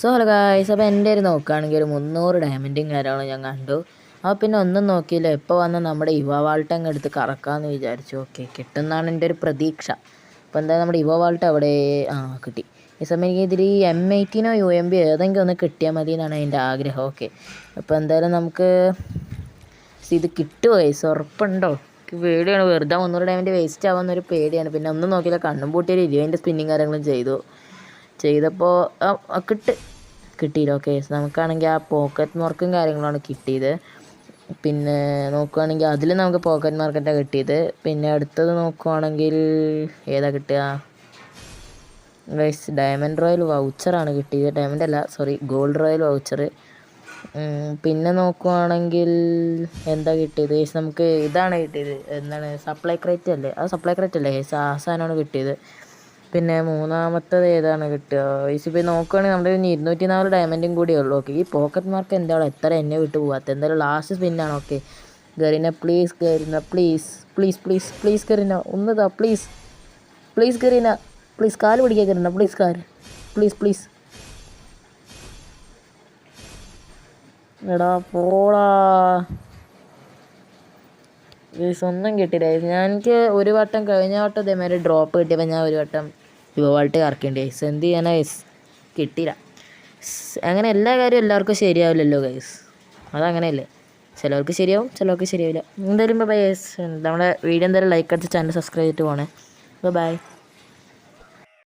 So hello guys അപ്പോൾ എന്റെ ഒരു നോക്കുകയാണെങ്കിൽ ഒരു മുന്നൂറ് ഡയമണ്ടും കാര്യങ്ങളും ഞാൻ കണ്ടു. അപ്പോൾ പിന്നെ ഒന്നും നോക്കിയില്ല. എപ്പോൾ വന്ന് നമ്മുടെ യുവ വാൾട്ട് അങ്ങ് എടുത്ത് കറക്കാമെന്ന് വിചാരിച്ചു. ഓക്കെ കിട്ടുമെന്നാണ് എന്റെ ഒരു പ്രതീക്ഷ. അപ്പോൾ എന്താ നമ്മുടെ യുവ വാൾട്ട് അവിടെ ആ കിട്ടി. ഈ സമയം എനിക്ക് ഇതിൽ എം എയ്റ്റീനോ യു എം ബി ഏതെങ്കിലും ഒന്ന് കിട്ടിയാൽ മതി എന്നാണ് എന്റെ ആഗ്രഹം. ഓക്കെ അപ്പോൾ എന്തായാലും നമുക്ക് ഇത് കിട്ടുമോ ഗൈസ് ഉറപ്പുണ്ടോ? പേടിയാണ്. വെറുതെ മുന്നൂറ് ഡയമണ്ട് വേസ്റ്റ് ആവുന്നൊരു പേടിയാണ്. പിന്നെ ഒന്നും നോക്കിയില്ല. കണ്ണും പൂട്ടിയൊരു ഇരുപതിന്റെ സ്പിന്നിങ് കാര്യങ്ങളും ചെയ്തു. ചെയ്തപ്പോൾ കിട്ട് കിട്ടിയില്ല ഓക്കെ നമുക്കാണെങ്കിൽ ആ പോക്കറ്റ് മാർക്കും കാര്യങ്ങളാണ് കിട്ടിയത്. പിന്നെ നോക്കുകയാണെങ്കിൽ അതിൽ നമുക്ക് പോക്കറ്റ് മാർക്കറ്റാണ് കിട്ടിയത്. പിന്നെ അടുത്തത് നോക്കുവാണെങ്കിൽ ഏതാ കിട്ടുക? ഗൈസ് ഡയമണ്ട് റോയൽ വൗച്ചറാണ് കിട്ടിയത്. ഡയമണ്ട് അല്ല സോറി ഗോൾഡ് റോയൽ വൗച്ചർ പിന്നെ നോക്കുവാണെങ്കിൽ എന്താ കിട്ടിയത്? ഗൈസ് നമുക്ക് ഇതാണ് കിട്ടിയത്. എന്താണ്? സപ്ലൈ ക്രേറ്റ് അല്ലേ? അത് സപ്ലൈ ക്രേറ്റ് അല്ലേ ഗൈസ് ആ സാധനമാണ് കിട്ടിയത്. പിന്നെ മൂന്നാമത്തത് ഏതാണ് കിട്ടുക? ഗൈസ് ഇപ്പോൾ നോക്കുകയാണെങ്കിൽ നമ്മുടെ ഇനി ഇരുന്നൂറ്റി നാല് ഡയമണ്ടും കൂടിയേ ഉള്ളൂ. ഓക്കെ ഈ പോക്കറ്റ് മാർക്ക് എന്താണ് എത്ര എന്നെ വിട്ട് പോകാത്ത എന്തായാലും last സ്പിന്നാണ് okay Garena please Garena please please please please Garena ഒന്നതാ please please Garena please കാൽ പിടിക്കാൻ ഗരീന പ്ലീസ് കാൽ. പ്ലീസ് പ്ലീസ് എടാ പോടാ. ഗൈസ് ഒന്നും കിട്ടിയില്ല. ഞാൻ എനിക്ക് ഒരു വട്ടം കഴിഞ്ഞ വട്ടം ഇതേമാതിരി ഡ്രോപ്പ് കിട്ടിയപ്പോൾ ഞാൻ ഒരു വട്ടം യുവവാൾട്ട് കറക്കേണ്ടി ഗൈസ് എന്ത് ചെയ്യാനാ ഗൈസ് കിട്ടില്ല അങ്ങനെ എല്ലാ കാര്യവും എല്ലാവർക്കും ശരിയാവില്ലല്ലോ ഗൈസ് അതങ്ങനെയല്ലേ? ചിലവർക്ക് ശരിയാവും ചിലവർക്ക് ശരിയാവില്ല. എന്തായാലും ബൈ ഗൈസ് നമ്മുടെ വീഡിയോ എന്തായാലും ലൈക്ക് അടിച്ച് ചാനൽ സബ്സ്ക്രൈബ് ചെയ്തിട്ട് പോകണേ ബൈ